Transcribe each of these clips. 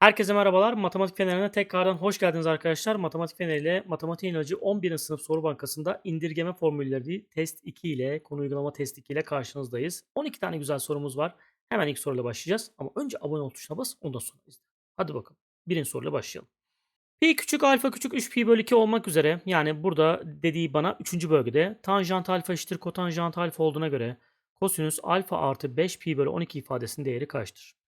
Herkese merhabalar. Matematik Feneri'ne tekrardan hoş geldiniz arkadaşlar. Matematik Feneri ile Matematik İlacı 11. sınıf soru bankasında indirgeme formülleri test 2 ile konu uygulama test 2 ile karşınızdayız. 12 tane güzel sorumuz var. Hemen ilk soruyla başlayacağız. Ama önce abone ol tuşuna bas ondan sonra izle. Hadi bakalım. Birinci soruyla başlayalım. Pi küçük alfa küçük 3 pi bölü 2 olmak üzere yani burada dediği bana 3. bölgede tanjant alfa eşittir kotanjant alfa olduğuna göre kosinüs alfa artı 5 pi bölü 12 ifadesinin değeri kaçtır?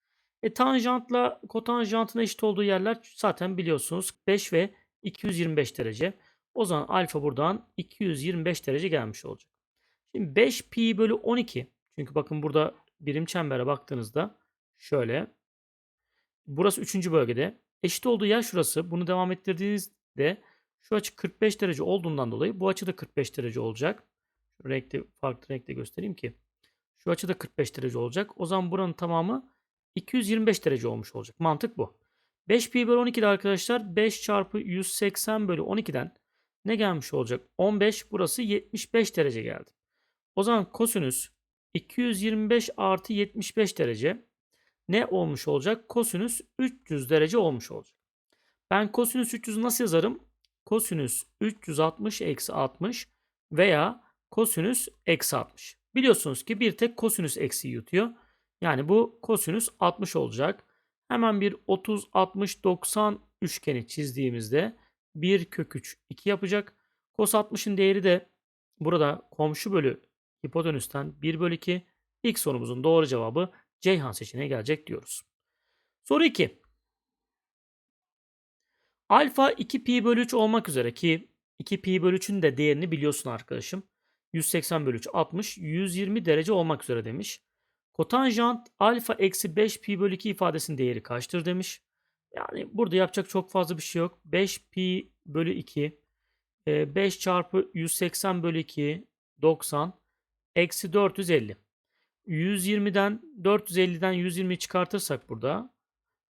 E, tanjantla kotanjantın eşit olduğu yerler zaten biliyorsunuz 5 ve 225 derece. O zaman alfa buradan 225 derece gelmiş olacak. Şimdi 5 pi bölü 12 çünkü bakın burada birim çembere baktığınızda şöyle burası 3. bölgede eşit olduğu yer şurası. Bunu devam ettirdiğinizde şu açı 45 derece olduğundan dolayı bu açı da 45 derece olacak. Şu renkli farklı renkle göstereyim ki. Şu açı da 45 derece olacak. O zaman buranın tamamı 225 derece olmuş olacak. Mantık bu. 5 pi bölü 12'de arkadaşlar 5 çarpı 180 bölü 12'den ne gelmiş olacak? 15 burası 75 derece geldi. O zaman kosinüs 225 artı 75 derece ne olmuş olacak? Kosinüs 300 derece olmuş olacak. Ben kosinüs 300'ü nasıl yazarım? Kosinüs 360 eksi 60 veya kosinüs eksi 60. Biliyorsunuz ki bir tek kosinüs eksi yutuyor. Yani bu kosinüs 60 olacak. Hemen bir 30, 60, 90 üçgeni çizdiğimizde 1 kök 3 2 yapacak. Kos 60'ın değeri de burada komşu bölü hipotenüsten 1 bölü 2. İlk sorumuzun doğru cevabı Ceyhan seçeneği gelecek diyoruz. Soru 2. Alfa 2 pi bölü 3 olmak üzere ki 2 pi bölü 3'ün de değerini biliyorsun arkadaşım. 180 bölü 3 60 120 derece olmak üzere demiş. Kotanjant alfa eksi 5 pi bölü 2 ifadesinin değeri kaçtır demiş. Yani burada yapacak çok fazla bir şey yok. 5 pi bölü 2 5 çarpı 180 bölü 2 90 eksi 450. 120'den 450'den 120'yi çıkartırsak burada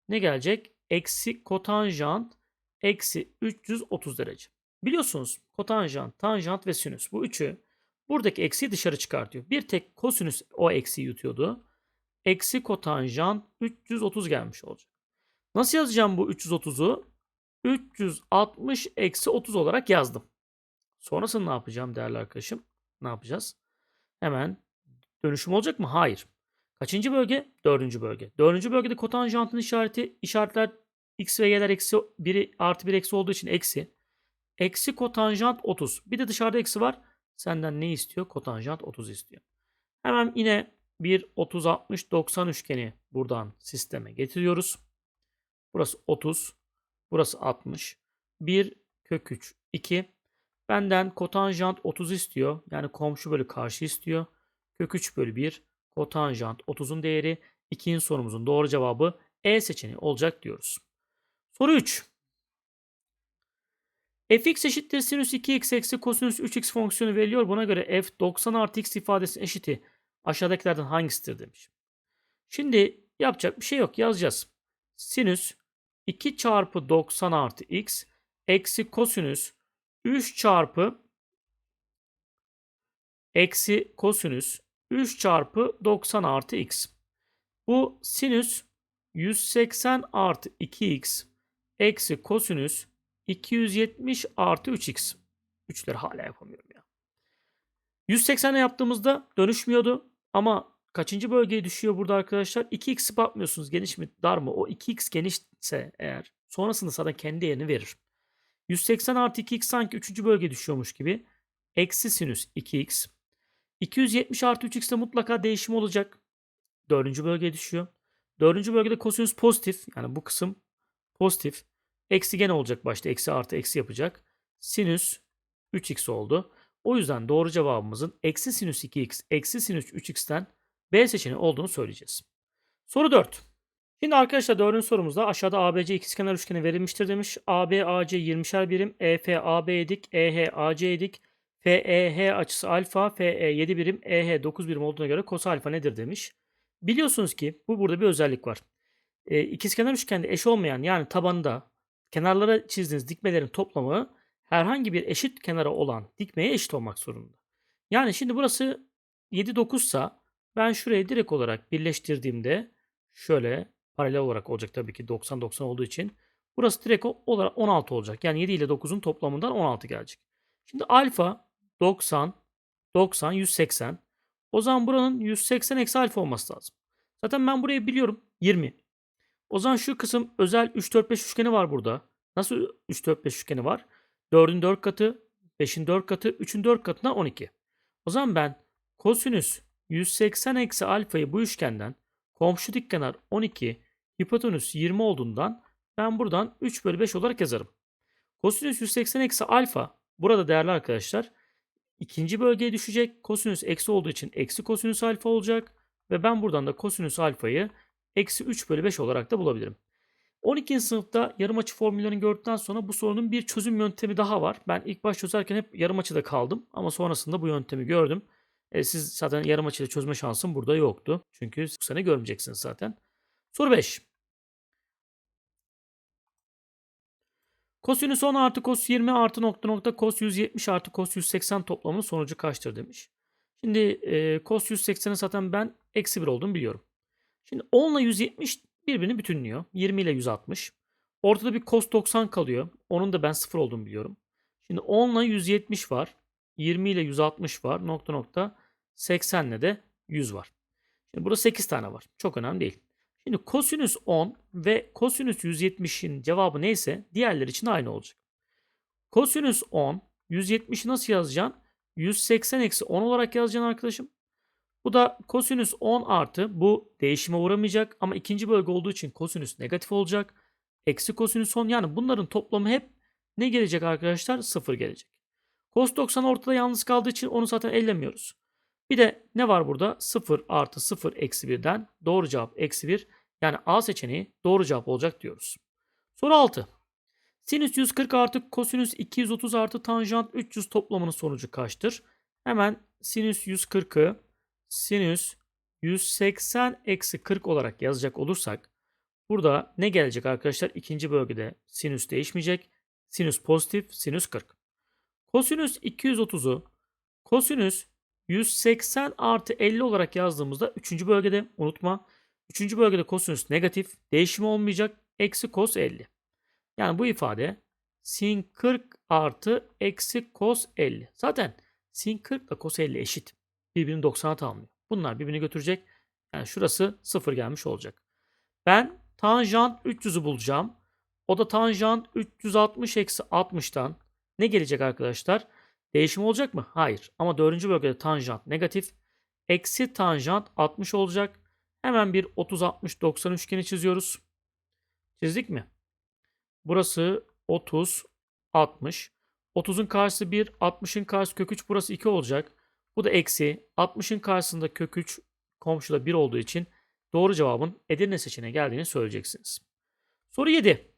ne gelecek? Eksi kotanjant eksi 330 derece. Biliyorsunuz kotanjant, tanjant ve sinüs bu üçü buradaki eksiyi dışarı çıkartıyor. Bir tek kosinüs o eksiyi yutuyordu. Eksi kotanjant 330 gelmiş olacak. Nasıl yazacağım bu 330'u? 360 eksi 30 olarak yazdım. Sonrasında ne yapacağım değerli arkadaşım? Ne yapacağız? Hemen dönüşüm olacak mı? Hayır. Kaçıncı bölge? Dördüncü bölge. Dördüncü bölgede kotanjantın işareti işaretler x ve y'ler eksi 1 artı 1 eksi olduğu için eksi. Eksi kotanjant 30. Bir de dışarıda eksi var. Senden ne istiyor? Kotanjant 30 istiyor. Hemen yine bir 30 60 90 üçgeni buradan sisteme getiriyoruz. Burası 30. Burası 60. 1 kök 3 2. Benden kotanjant 30 istiyor. Yani komşu bölü karşı istiyor. Kök 3 bölü 1. Kotanjant 30'un değeri. İkinci sorumuzun doğru cevabı E seçeneği olacak diyoruz. Soru 3. fx eşittir sinüs 2x eksi kosinüs 3x fonksiyonu veriliyor. Buna göre f 90 artı x ifadesi eşiti aşağıdakilerden hangisidir demiş. Şimdi yapacak bir şey yok yazacağız. Sinüs 2 çarpı 90 artı x eksi kosinüs 3 çarpı eksi kosinüs 3 çarpı 90 artı x. Bu sinüs 180 artı 2x eksi kosinüs 270 artı 3x. 3'leri hala yapamıyorum ya. 180'e yaptığımızda dönüşmüyordu. Ama kaçıncı bölgeye düşüyor burada arkadaşlar? 2x'i bakmıyorsunuz geniş mi dar mı? O 2x genişse eğer sonrasında sana kendi yerini verir. 180 artı 2x sanki 3. bölgeye düşüyormuş gibi. Eksi sinüs 2x. 270 artı 3x'te mutlaka değişim olacak. 4. bölgeye düşüyor. 4. bölgede kosinüs pozitif. Yani bu kısım pozitif. Eksi gene olacak başta. Eksi artı eksi yapacak. Sinüs 3x oldu. O yüzden doğru cevabımızın eksi sinüs 2x eksi sinüs 3x'ten B seçeneği olduğunu söyleyeceğiz. Soru 4. Şimdi arkadaşlar dördüncü sorumuzda aşağıda ABC ikizkenar üçgeni verilmiştir demiş. AB AC 20'şer birim, EF AB dik, EH AC dik, FEH açısı alfa, FE 7 birim, EH 9 birim olduğuna göre kos alfa nedir demiş. Biliyorsunuz ki bu burada bir özellik var. E, ikizkenar üçgende eş olmayan yani tabanında kenarlara çizdiğiniz dikmelerin toplamı herhangi bir eşit kenara olan dikmeye eşit olmak zorunda. Yani şimdi burası 7 9 sa ben şurayı direkt olarak birleştirdiğimde şöyle Paralel olarak olacak tabii ki 90-90 olduğu için. Burası direkt olarak 16 olacak. Yani 7 ile 9'un toplamından 16 gelecek. Şimdi alfa 90, 90, 180. O zaman buranın 180 eksi alfa olması lazım. Zaten ben burayı biliyorum. 20. O zaman şu kısım özel 3, 4, 5 üçgeni var burada. Nasıl 3, 4, 5 üçgeni var? 4'ün 4 katı, 5'in 4 katı, 3'ün 4 katına 12. O zaman ben kosinüs 180 eksi alfayı bu üçgenden komşu dikkenar 12, hipotenüs 20 olduğundan ben buradan 3 bölü 5 olarak yazarım. Kosinüs 180 eksi alfa burada değerli arkadaşlar ikinci bölgeye düşecek. Kosinüs eksi olduğu için eksi kosinüs alfa olacak. Ve ben buradan da kosinüs alfayı eksi 3 bölü 5 olarak da bulabilirim. 12. sınıfta yarım açı formüllerini gördükten sonra bu sorunun bir çözüm yöntemi daha var. Ben ilk baş çözerken hep yarım açıda kaldım ama sonrasında bu yöntemi gördüm. E, siz zaten yarım açıyla çözme şansım burada yoktu. Çünkü bu sene görmeyeceksiniz zaten. Soru 5. Kosinüs 10 artı kos 20 artı nokta nokta kos 170 artı kos 180 toplamının sonucu kaçtır demiş. Şimdi e, kos 180'in zaten ben eksi 1 olduğunu biliyorum. Şimdi 10 ile 170 birbirini bütünlüyor. 20 ile 160. Ortada bir cos 90 kalıyor. Onun da ben 0 olduğunu biliyorum. Şimdi 10 ile 170 var. 20 ile 160 var. Nokta nokta 80 ile de 100 var. Şimdi burada 8 tane var. Çok önemli değil. Şimdi kosinüs 10 ve kosinüs 170'in cevabı neyse diğerleri için aynı olacak. Kosinüs 10, 170'i nasıl yazacaksın? 180 eksi 10 olarak yazacaksın arkadaşım. Bu da kosinüs 10 artı bu değişime uğramayacak ama ikinci bölge olduğu için kosinüs negatif olacak. Eksi kosinüs 10 yani bunların toplamı hep ne gelecek arkadaşlar? 0 gelecek. Cos 90 ortada yalnız kaldığı için onu zaten ellemiyoruz. Bir de ne var burada? 0 artı 0 eksi 1'den doğru cevap eksi 1. Yani A seçeneği doğru cevap olacak diyoruz. Soru 6. Sinüs 140 artı kosinüs 230 artı tanjant 300 toplamının sonucu kaçtır? Hemen sinüs 140'ı sinüs 180 eksi 40 olarak yazacak olursak burada ne gelecek arkadaşlar? İkinci bölgede sinüs değişmeyecek. Sinüs pozitif, sinüs 40. Kosinüs 230'u kosinüs 180 artı 50 olarak yazdığımızda 3. bölgede unutma. 3. bölgede kosinüs negatif. Değişimi olmayacak. Eksi kos 50. Yani bu ifade sin 40 artı eksi kos 50. Zaten sin 40 ile kos 50 eşit. Birbirini 90'a tamamlıyor. Bunlar birbirini götürecek. Yani şurası 0 gelmiş olacak. Ben tanjant 300'ü bulacağım. O da tanjant 360 eksi 60'tan ne gelecek arkadaşlar? Değişim olacak mı? Hayır. Ama dördüncü bölgede tanjant negatif. Eksi tanjant 60 olacak. Hemen bir 30-60-90 üçgeni çiziyoruz. Çizdik mi? Burası 30, 60. 30'un karşısı 1, 60'ın karşısı kök 3. Burası 2 olacak. Bu da eksi. 60'ın karşısında kök 3 komşuda 1 olduğu için doğru cevabın Edirne seçeneğine geldiğini söyleyeceksiniz. Soru 7.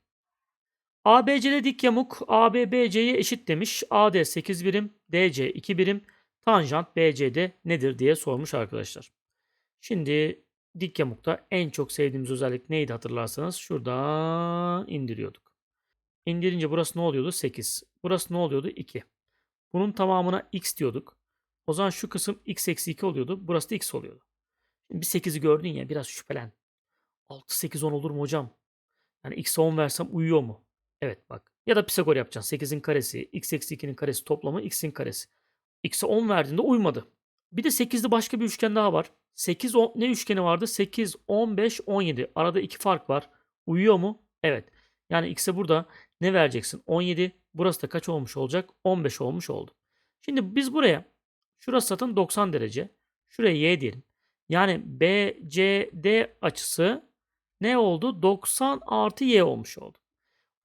ABC'de dik yamuk AB BC'ye eşit demiş. AD 8 birim, DC 2 birim, tanjant BC'de nedir diye sormuş arkadaşlar. Şimdi dik yamukta en çok sevdiğimiz özellik neydi hatırlarsanız şuradan indiriyorduk. İndirince burası ne oluyordu? 8. Burası ne oluyordu? 2. Bunun tamamına x diyorduk. O zaman şu kısım x eksi 2 oluyordu. Burası da x oluyordu. Şimdi bir 8'i gördün ya biraz şüphelen. 6, 8, 10 olur mu hocam? Yani x'e 10 versem uyuyor mu? Evet bak. Ya da Pisagor yapacaksın. 8'in karesi, x eksi 2'nin karesi toplamı x'in karesi. X'e 10 verdiğinde uymadı. Bir de 8'li başka bir üçgen daha var. 8 10, ne üçgeni vardı? 8, 15, 17. Arada iki fark var. Uyuyor mu? Evet. Yani x'e burada ne vereceksin? 17. Burası da kaç olmuş olacak? 15 olmuş oldu. Şimdi biz buraya şurası zaten 90 derece. Şuraya y diyelim. Yani BCD açısı ne oldu? 90 artı y olmuş oldu.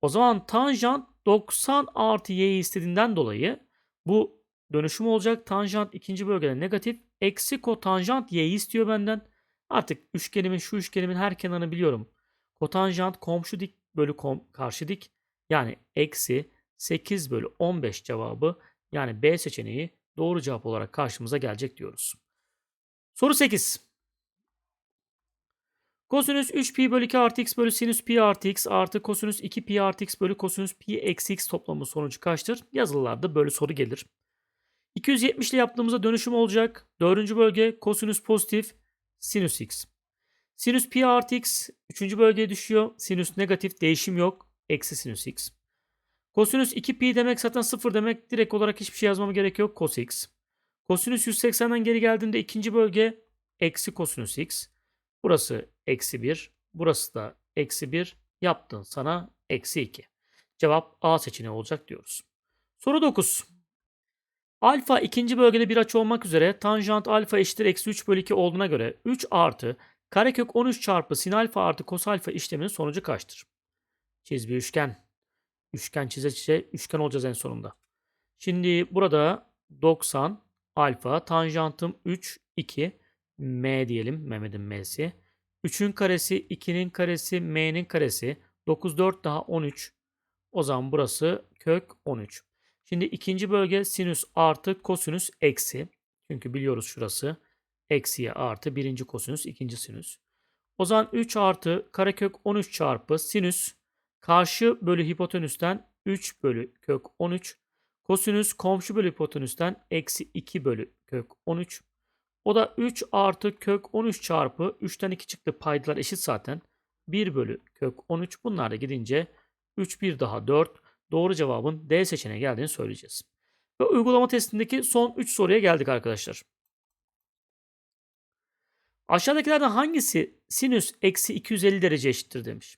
O zaman tanjant 90 artı y'yi istediğinden dolayı bu dönüşüm olacak. Tanjant ikinci bölgede negatif. Eksi kotanjant y'yi istiyor benden. Artık üçgenimin şu üçgenimin her kenarını biliyorum. Kotanjant komşu dik bölü kom, karşı dik. Yani eksi 8 bölü 15 cevabı yani B seçeneği doğru cevap olarak karşımıza gelecek diyoruz. Soru 8. Kosinüs 3 pi bölü 2 artı x bölü sinüs pi artı x artı kosinüs 2 pi artı x bölü kosinüs pi eksi x toplamı sonucu kaçtır? Yazılılarda böyle soru gelir. 270 ile yaptığımızda dönüşüm olacak. Dördüncü bölge kosinüs pozitif sinüs x. Sinüs pi artı x 3. bölgeye düşüyor. Sinüs negatif değişim yok. Eksi sinüs x. Kosinüs 2pi demek zaten 0 demek. Direkt olarak hiçbir şey yazmama gerek yok. Cos x. Kosinüs 180'den geri geldiğinde ikinci bölge eksi kosinüs x. Burası eksi 1. Burası da eksi 1. Yaptın sana eksi 2. Cevap A seçeneği olacak diyoruz. Soru 9. Alfa ikinci bölgede bir açı olmak üzere tanjant alfa eşittir eksi 3 bölü 2 olduğuna göre 3 artı karekök 13 çarpı sin alfa artı kos alfa işleminin sonucu kaçtır? Çiz bir üçgen. Üçgen çize çize üçgen olacağız en sonunda. Şimdi burada 90 alfa tanjantım 3 2 m diyelim Mehmet'in m'si. 3'ün karesi 2'nin karesi m'nin karesi 9 4 daha 13. O zaman burası kök 13. Şimdi ikinci bölge sinüs artı kosinüs eksi. Çünkü biliyoruz şurası eksiye artı birinci kosinüs ikinci sinüs. O zaman 3 artı karekök 13 çarpı sinüs karşı bölü hipotenüsten 3 bölü kök 13. Kosinüs komşu bölü hipotenüsten eksi 2 bölü kök 13. O da 3 artı kök 13 çarpı 3'ten 2 çıktı paydalar eşit zaten. 1 bölü kök 13 bunlar da gidince 3 1 daha 4. Doğru cevabın D seçeneği geldiğini söyleyeceğiz. Ve uygulama testindeki son 3 soruya geldik arkadaşlar. Aşağıdakilerden hangisi sinüs eksi 250 derece eşittir demiş.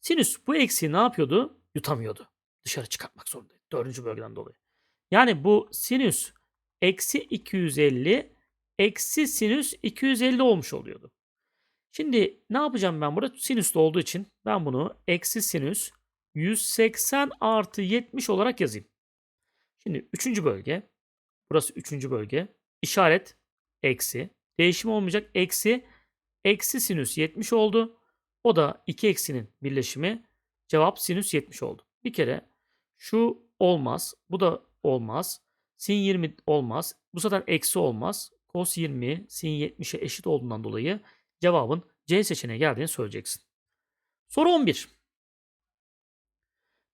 Sinüs bu eksiği ne yapıyordu? Yutamıyordu. Dışarı çıkartmak zorundaydı. Dördüncü bölgeden dolayı. Yani bu sinüs eksi 250 eksi sinüs 250 olmuş oluyordu. Şimdi ne yapacağım ben burada? Sinüslü olduğu için ben bunu eksi sinüs 180 artı 70 olarak yazayım. Şimdi üçüncü bölge. Burası üçüncü bölge. İşaret eksi. Değişim olmayacak. Eksi. Eksi sinüs 70 oldu. O da iki eksinin birleşimi. Cevap sinüs 70 oldu. Bir kere şu olmaz. Bu da olmaz. Sin 20 olmaz. Bu zaten eksi olmaz. Cos 20 sin 70'e eşit olduğundan dolayı cevabın C seçeneği geldiğini söyleyeceksin. Soru 11.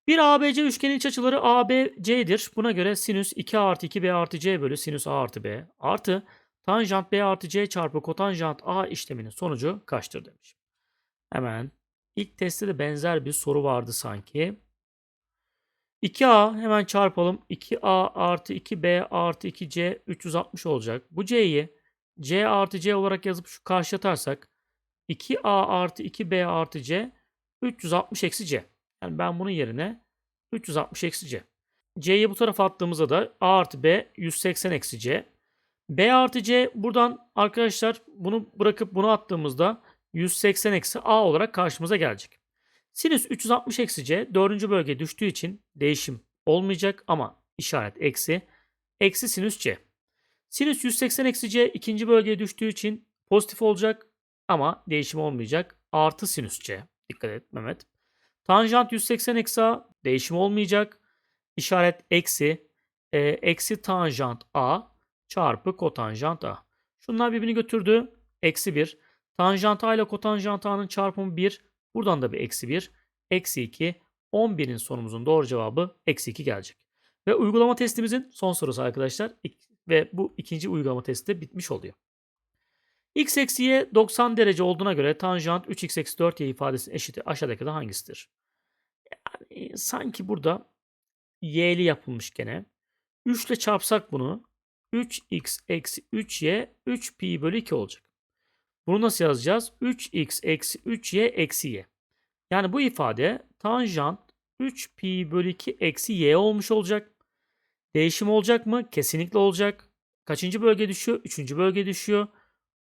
Bir ABC üçgenin iç açıları ABC'dir. Buna göre sinüs 2A artı 2B artı C bölü sinüs A artı B artı tanjant B artı C çarpı kotanjant A işleminin sonucu kaçtır demiş. Hemen ilk testte de benzer bir soru vardı sanki. 2A hemen çarpalım. 2A artı 2B artı 2C 360 olacak. Bu C'yi C artı C olarak yazıp şu karşı atarsak 2A artı 2B artı C 360 eksi C. Yani ben bunun yerine 360 eksi C. C'yi bu tarafa attığımızda da A artı B 180 eksi C. B artı C buradan arkadaşlar bunu bırakıp bunu attığımızda 180 eksi A olarak karşımıza gelecek. Sinüs 360 eksi C dördüncü bölge düştüğü için değişim olmayacak ama işaret eksi. Eksi sinüs C. Sinüs 180 eksi C ikinci bölgeye düştüğü için pozitif olacak ama değişim olmayacak. Artı sinüs C. Dikkat et Mehmet. Tanjant 180 eksi A değişim olmayacak. İşaret eksi. E, eksi tanjant A çarpı kotanjant A. Şunlar birbirini götürdü. Eksi 1. Tanjant A ile kotanjant A'nın çarpımı 1. Buradan da bir eksi 1. Eksi 2. 11'in sorumuzun doğru cevabı eksi 2 gelecek. Ve uygulama testimizin son sorusu arkadaşlar. Ve bu ikinci uygulama testi de bitmiş oluyor. x eksi y 90 derece olduğuna göre tanjant 3x eksi 4y ifadesinin eşiti aşağıdaki de hangisidir? Yani sanki burada y'li yapılmış gene. 3 ile çarpsak bunu 3x eksi 3y 3pi bölü 2 olacak. Bunu nasıl yazacağız? 3x eksi 3y eksi y. Yani bu ifade tanjant 3pi bölü 2 eksi y olmuş olacak. Değişim olacak mı? Kesinlikle olacak. Kaçıncı bölge düşüyor? Üçüncü bölge düşüyor.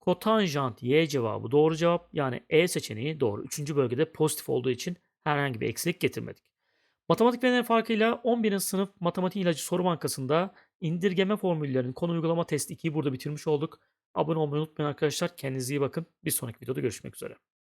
Kotanjant y cevabı doğru cevap. Yani E seçeneği doğru. Üçüncü bölgede pozitif olduğu için herhangi bir eksilik getirmedik. Matematik ve farkıyla 11. sınıf matematik ilacı soru bankasında indirgeme formüllerinin konu uygulama test 2'yi burada bitirmiş olduk. Abone olmayı unutmayın arkadaşlar. Kendinize iyi bakın. Bir sonraki videoda görüşmek üzere.